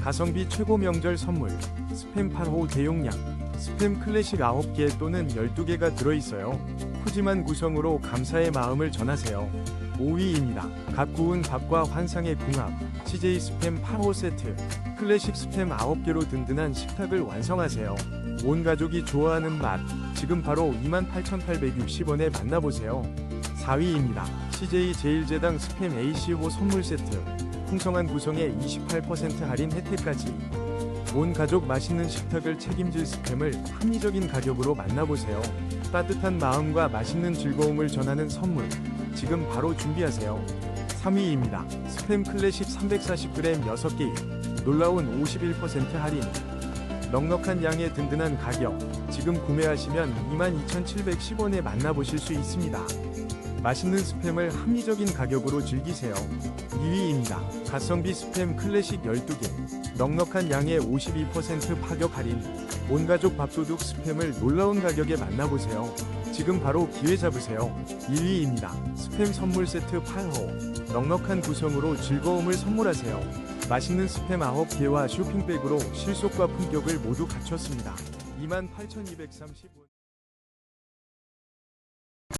가성비 최고 명절 선물 스팸 8호 대용량 스팸 클래식 9개 또는 12개가 들어있어요. 푸짐한 구성으로 감사의 마음을 전하세요. 5위입니다. 갓 구운 밥과 환상의 궁합 CJ 스팸 8호 세트 클래식 스팸 9개로 든든한 식탁을 완성하세요. 온 가족이 좋아하는 맛 지금 바로 28,860원에 만나보세요. 4위입니다. CJ 제일제당 스팸 AC5 선물 세트 풍성한 구성에 28% 할인 혜택까지 온 가족 맛있는 식탁을 책임질 스팸을 합리적인 가격으로 만나보세요. 따뜻한 마음과 맛있는 즐거움을 전하는 선물 지금 바로 준비하세요. 3위입니다. 스팸 클래식 340g 6개 놀라운 51% 할인 넉넉한 양의 든든한 가격 지금 구매하시면 22,710원에 만나보실 수 있습니다. 맛있는 스팸을 합리적인 가격으로 즐기세요. 2위입니다. 가성비 스팸 클래식 12개 넉넉한 양의 52% 파격 할인 온가족 밥도둑 스팸을 놀라운 가격에 만나보세요. 지금 바로 기회 잡으세요. 1위입니다. 스팸 선물 세트 8호 넉넉한 구성으로 즐거움을 선물하세요. 맛있는 스팸 9개와 쇼핑백으로 실속과 품격을 모두 갖췄습니다. 28,230원